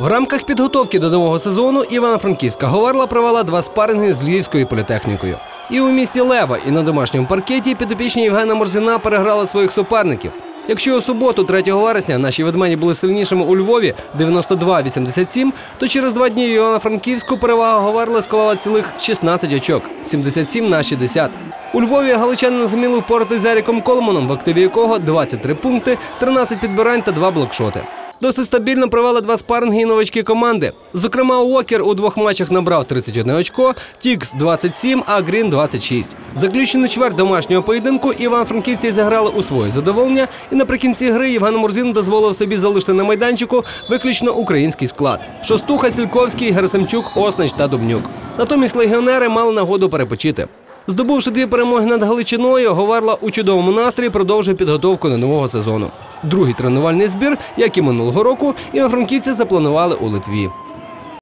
В рамках підготовки до нового сезону Івано-Франківська Говарла провела два спаринги з Львівською політехнікою. І у місті Лева, і на домашньому паркеті підопічні Євгена Морзіна переграли своїх суперників. Якщо у суботу, 3 вересня, наші ведмені були сильнішими у Львові 92-87, то через два дні в Івано-Франківську перевага Говарли склала цілих 16 очок 77 на 60. У Львові галичани не зуміли впоратись з Еріком Колманом, в активі якого 23 пункти, 13 підбирань та 2 блокшоти. Досить стабільно провели два спаринги і новачки команди. Зокрема, Уокер у двох матчах набрав 31 очко, Тікс 27, а Грін 26. Заключений чверть домашнього поєдинку Іван-Франківці зіграли у своє задоволення, і наприкінці гри Євген Мурзін дозволив собі залишити на майданчику виключно український склад: Шостуха, Сільковський, Герасимчук, Оснич та Дубнюк. Натомість легіонери мали нагоду перепочити. Здобувши дві перемоги над Галичиною, Говарла у чудовому настрої продовжує підготовку до нового сезону. Другий тренувальний збір, як і минулого року, івано-франківці запланували у Литві.